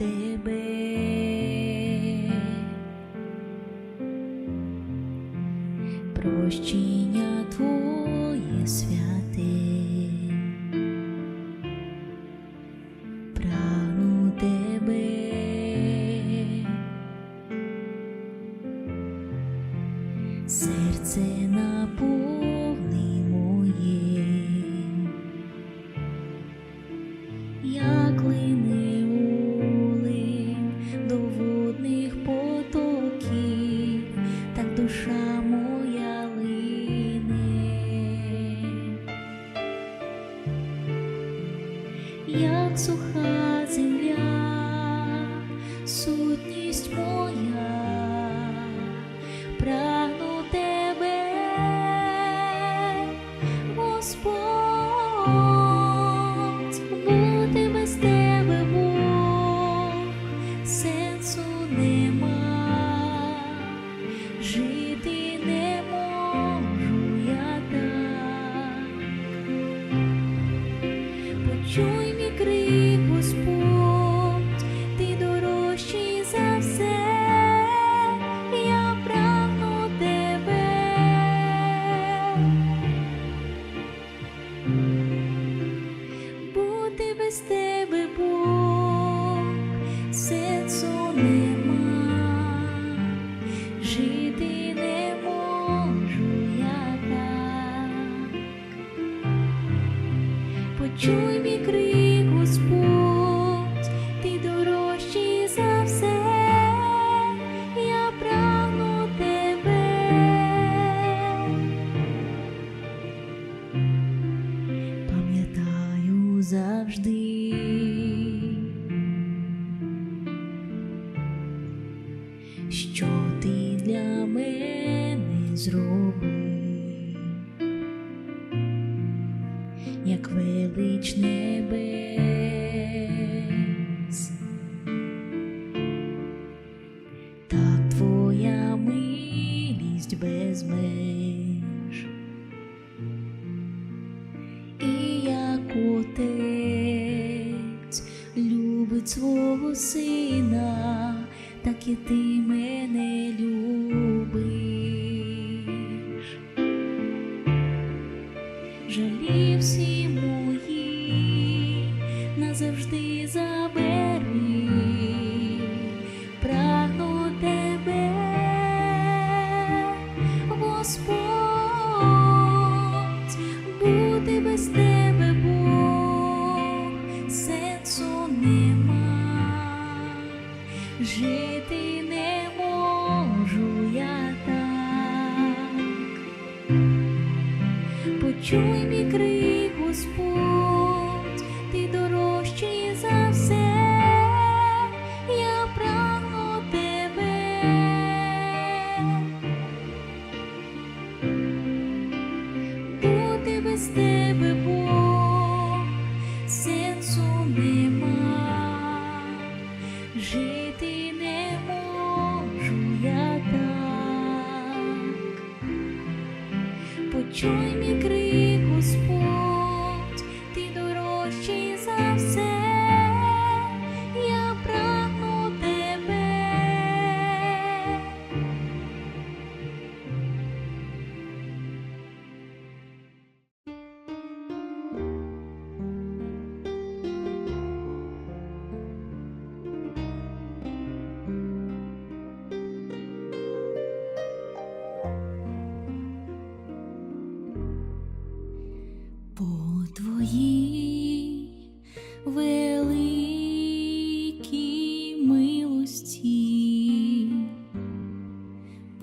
temer. Prostinha. Сутність моя. почуй мій крик. que tem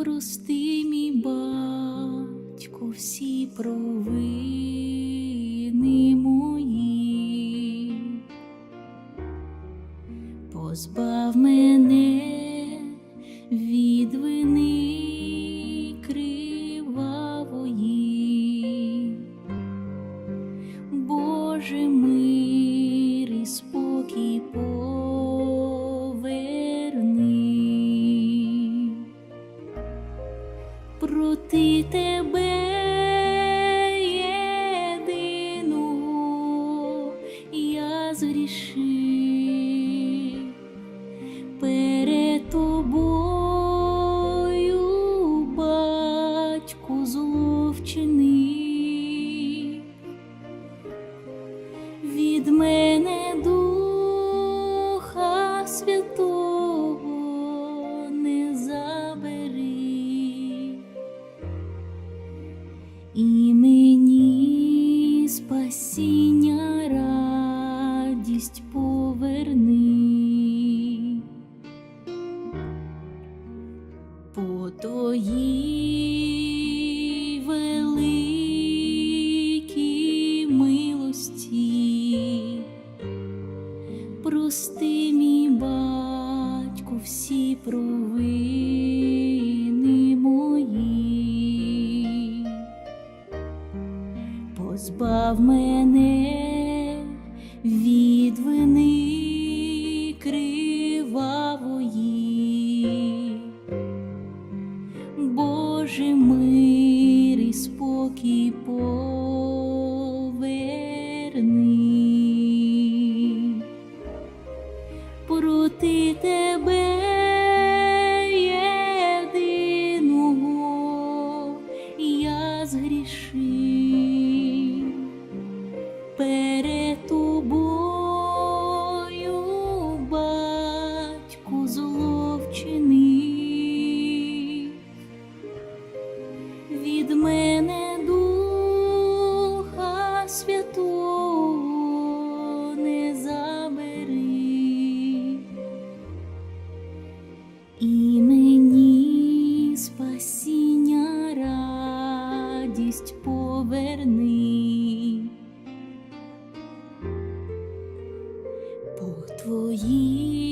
прости, мій батько, всі провини мої, позбав мене. від мене дух. Боже мой. 不易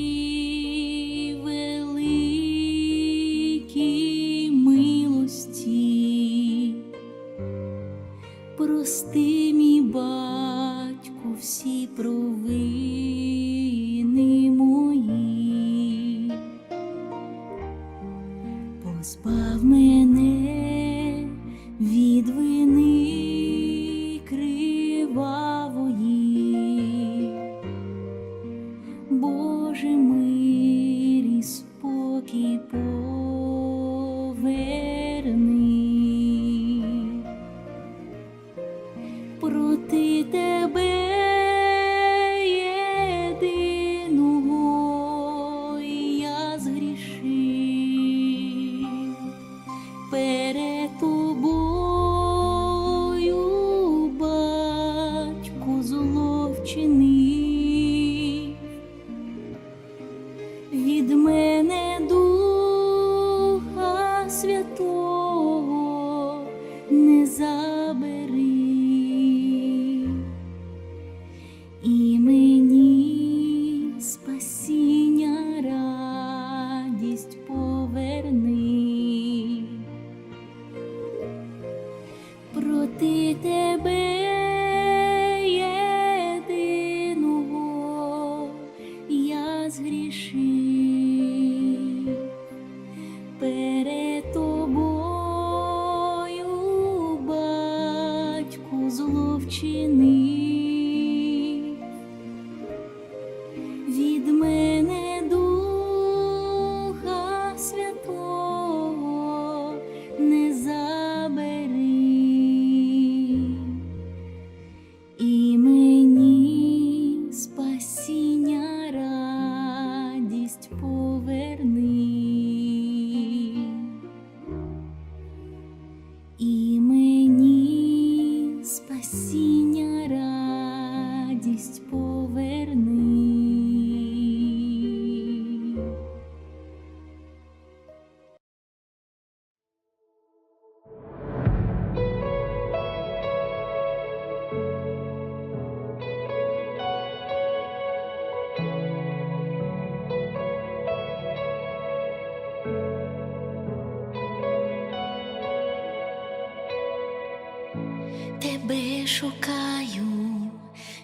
тебе шукаю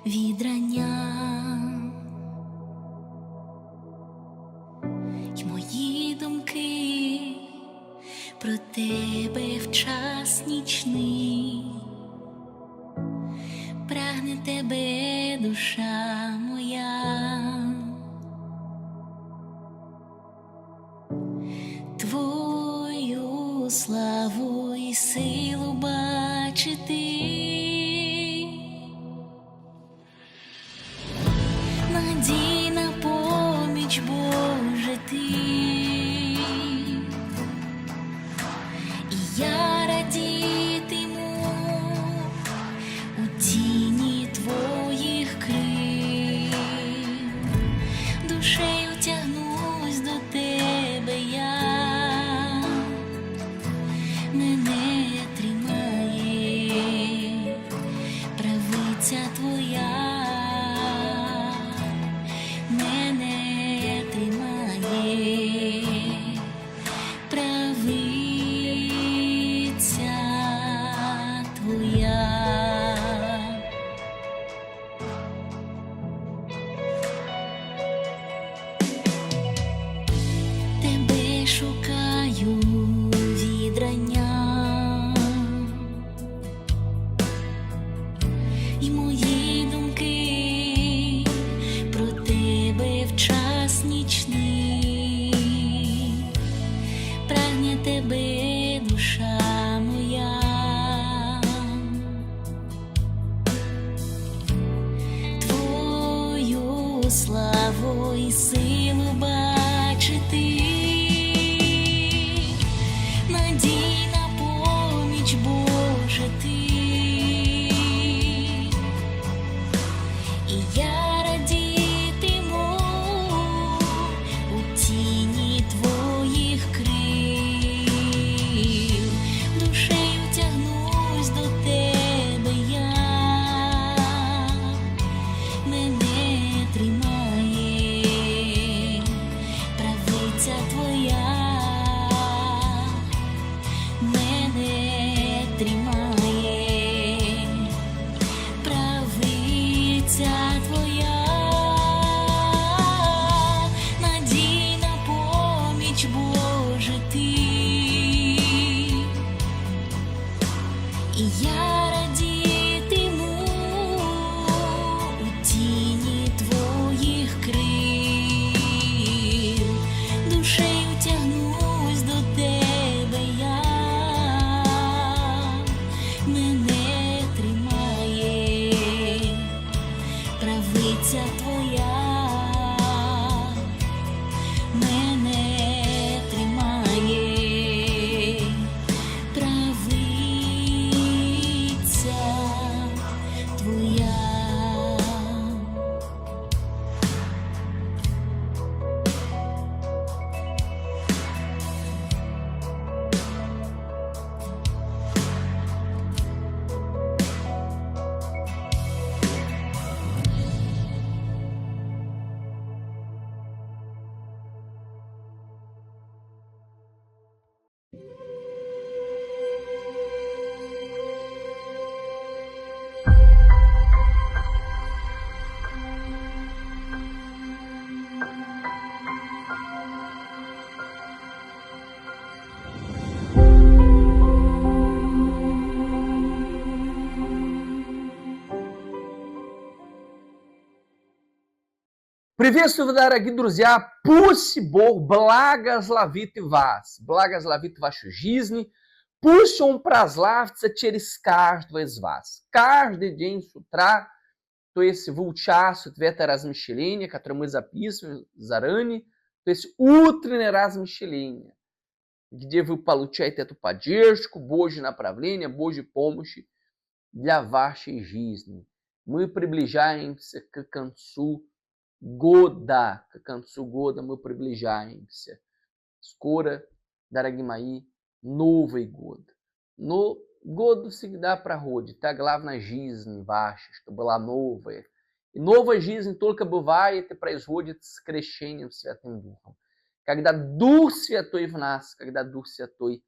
відразу. Приветствую, дорогие друзья! Пусть Бог благословит вас, благословит вашу жизнь, пусть Он прославится через каждого из вас. Каждый день с утра, то есть вы участвуете в это размышление, которое мы записываем заранее, то есть утреннее размышление, где вы получаете эту поддержку, Божье направление, Божью помощь для вашей жизни. Мы приближаемся к концу года, к концу года мы приближаемся. Скоро, дорогие мои, Новый год. Но год всегда проходит, а главное жизнь ваша, чтобы была новая. И новая жизнь только бывает и происходит с крещением Святым Духом. Когда Дух Святой в нас, когда Дух Святой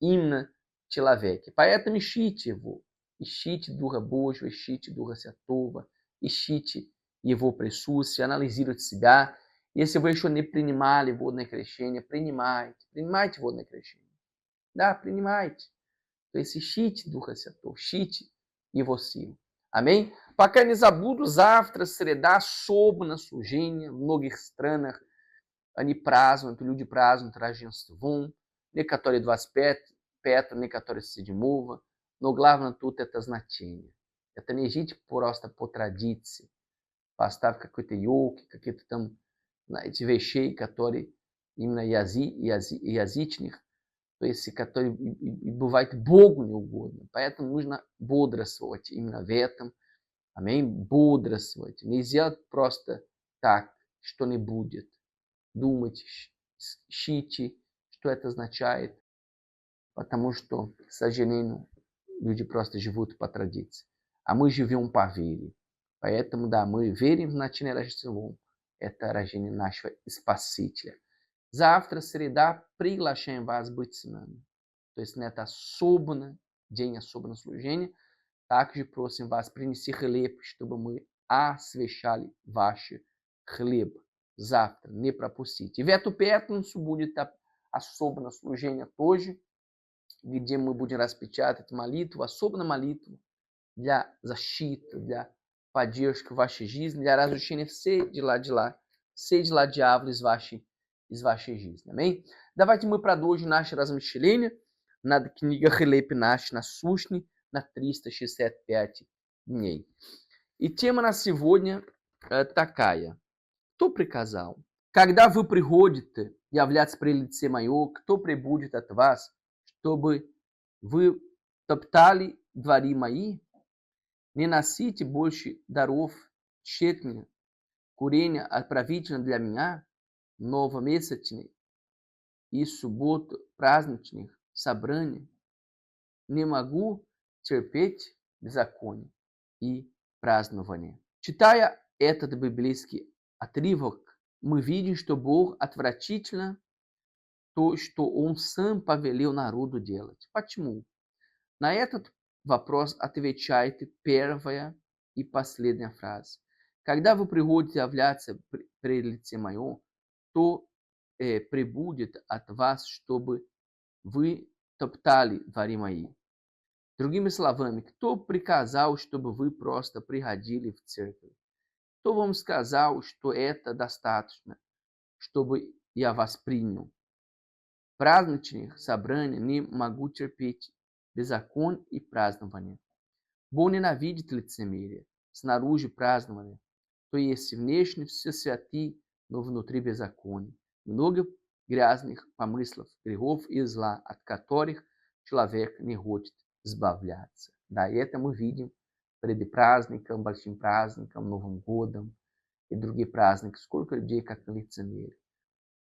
именно в человеке. Поэтому ищите его, ищите Духа Божьего, ищите Духа Святого, ищите его присутствие, анализируйте себя. Если вы еще не принимали водное крещение, принимайте, принимайте водное крещение. Да, принимайте. То есть ищите Духа Святого, ищите Его силу. Амém? Пока не забуду, завтра, среда, особенно служение. В многих странах они празднуют, люди празднуют Рождество. Некоторые 25, некоторые 7. Но главное тут это значение. Это не жить просто по традиции. Поставь какой-то елки, какие-то там, знаете, вещей, которые именно язи, язи, язычных, то есть которые и, и, и Богу не. Поэтому нужно бодрствовать именно в этом. Аминь. Бодрствовать. Нельзя просто так, что не будет. Думать, ищите, что это означает. Потому что, к сожалению, люди просто живут по традиции. А мы живем по вере. Поэтому, да, мы верим в начало Рождества. Это рождение нашего Спасителя. Завтра, среда, приглашаем вас быть с нами. То есть на это особенное день, особенное служение. Также просим вас принести хлеб, чтобы мы освещали ваш хлеб. Завтра, не пропустите. В эту пятницу будет особенное служение тоже, где мы будем распечатать молитву, особенно молитву для защиты, для поддержки вашей жизни, для разрушения всей дела дела, все дела дьявола из вашей, из вашей жизни. Амém? Давайте мы продолжим наше размышление над книгой Хлеб наш насущный на 365 дней. И тема на сегодня э, такая. кто приказал? Когда вы приходите являться при лице мое, кто прибудет от вас, чтобы вы топтали двори мои? Не носите больше даров тщетных, курения отправительно для меня, новомесячных и суббот праздничных собраний. Не могу терпеть беззаконие и празднование. Читая этот библейский отрывок, мы видим, что Бог отвратительно то, что Он сам повелел народу делать. Почему? На этот вопрос отвечает первая и последняя фраза. Когда вы приходите являться при, лице мое, то э, прибудет от вас, чтобы вы топтали двори мои. Другими словами, кто приказал, чтобы вы просто приходили в церковь? Кто вам сказал, что это достаточно, чтобы я вас принял? Праздничных собраний не могу терпеть беззакон и празднование. Бог ненавидит лицемерие, снаружи празднование, то есть внешне все святы, но внутри беззаконие. Много грязных помыслов, грехов и зла, от которых человек не хочет избавляться. Да, и это мы видим перед праздником, большим праздником, Новым годом и другие праздники. Сколько людей как лицемерие.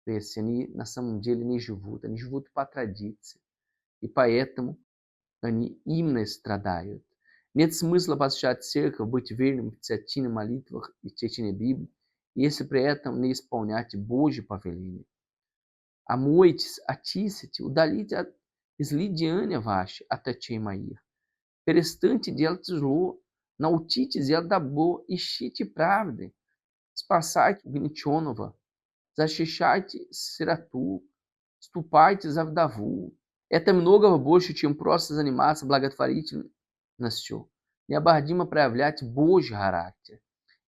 То есть они на самом деле не живут, они живут по традиции. И поэтому они именно страдают. Нет смысла посещать церковь, быть верным в церквине молитвах и чтении Библии, если при этом не исполнять Божьи повеления. Омойтесь, очистите, удалите от излидеяния ваши от очей моих. Перестаньте делать зло, научитесь делать добро, ищите правды, спасайте угнетенного, защищайте сироту, ступайте за вдову. Это много больше, чем просто заниматься благотворительностью. Необходимо проявлять Божий характер,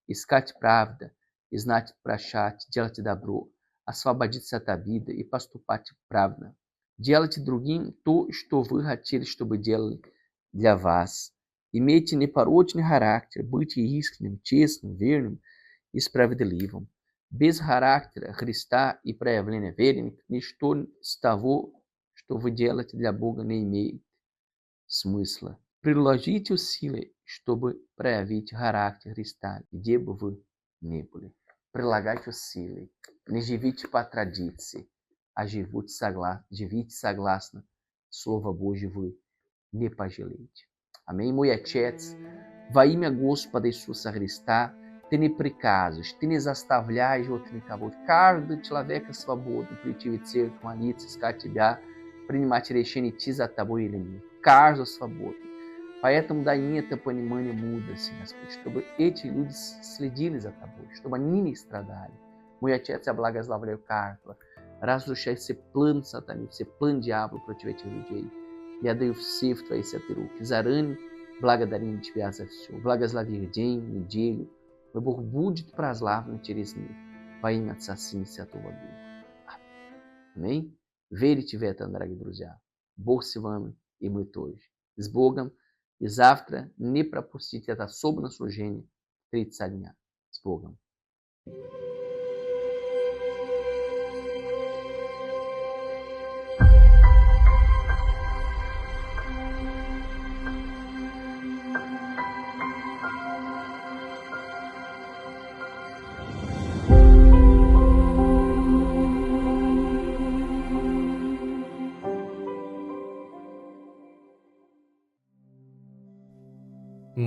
искать правду, и знать прощать, делать добро, освободиться от обиды и поступать правильно. Делайте другим то, что вы хотели, чтобы делали для вас. Имейте непорочный характер, будьте искренним, честным, верным и справедливым. Без характера Христа и проявления веры ничто из того, что вы делаете для Бога, не имеет смысла. Приложите усилия, чтобы проявить характер Христа, где бы вы ни были. Прилагайте усилия. Не живите по традиции, а живите согласно, живите согласно Слово Божье вы не пожалеете. Амém? Мой Отец, во имя Господа Иисуса Христа, ты не приказываешь, ты не заставляешь вот никого. Каждый человек свободен прийти в церковь, молиться, искать тебя, primatirexenitiza taboilim, caso a favor. Paetam daieta panimani muda-se nas costumas, et iludis sledilis a tabor, nini estradale, muiatiet se blagas lavreu cartla, ras do chef se é plan satanif, se é plan diabo protivete rudei, e adeio sifto a teru, zarani, blaga darim é de piasa fio, blagas lavirdim, nidilho, o borbúdio pras lavra no tiresni, em atsassim se a atuva Amém? будет прославлен через них. Во имя Отца, Сына и Святого Духа. Амém? Верите в это, дорогие друзья. Бог с вами, и мы тоже. С Богом. И завтра не пропустите это особенное служение 30 дня. С Богом.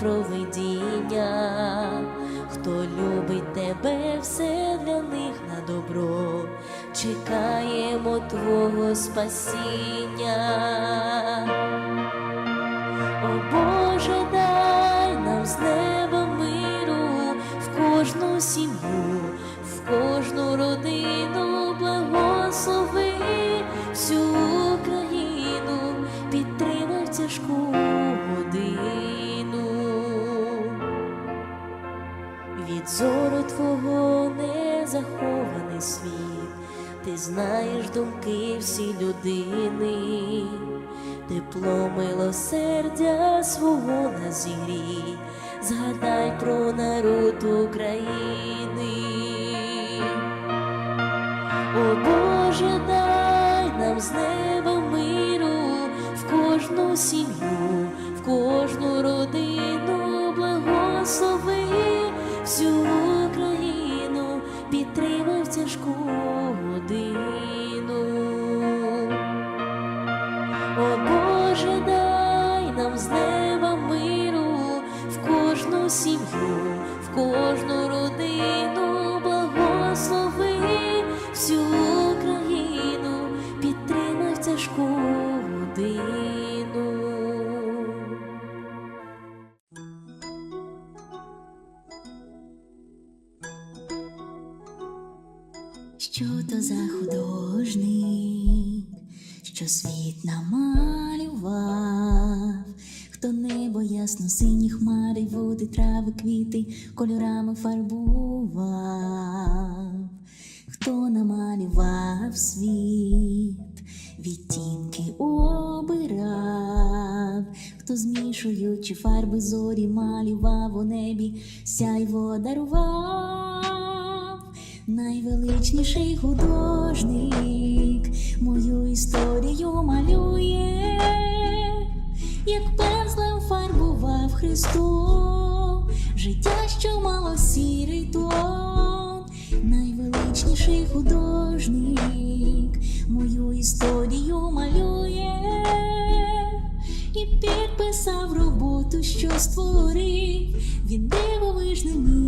Провидіння. Хто любить тебе, все для них на добро, чекаємо Твого спасіння. О Боже, дай нам з неба миру в кожну сім'ю, в кожну родину зору Твого не захований світ, ти знаєш думки всі людини, тепло милосердя свого на зігрій, згадай про народ України. О Боже, дай нам з неба миру. В кожну сім'ю, в кожну родину благослови Боже, дай нам з неба миру в кожну сім'ю, в кожну родину найвеличніший художник мою історію малює, як пензлем фарбував Христом життя, що мало сірий тон, найвеличніший художник мою історію малює і підписав роботу, що створив. Він дивовижним іменем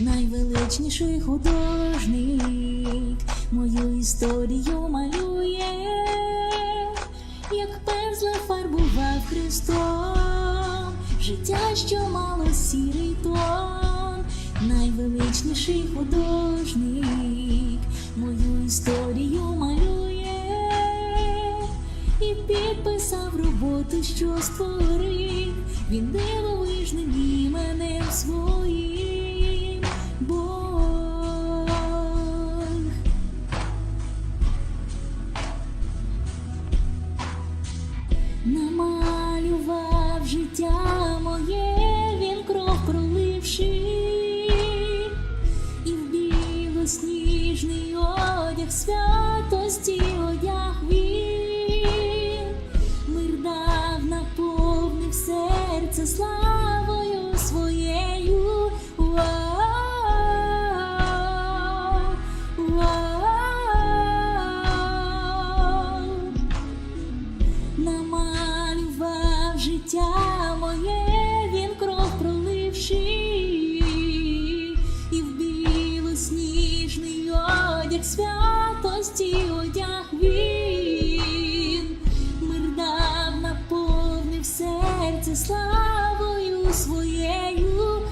найвеличніший художник. Мою історію малює, як пензлем фарбував Христом, життя, що мало сірий тон, найвеличніший художник. Мою історію малює. І підписав роботу, що створив. Він дивовижним іменем своїм славою своєю.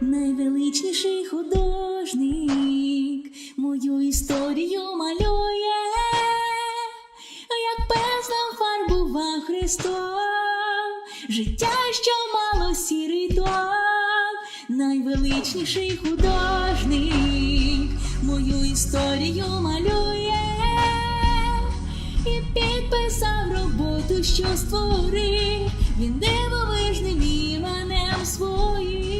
Найвеличніший художник мою історію малює, як песлом фарбував Христос, життя, що мало сірий тон, найвеличніший художник мою історію малює і підписав роботу, що створив він дивовижним іменем своїм.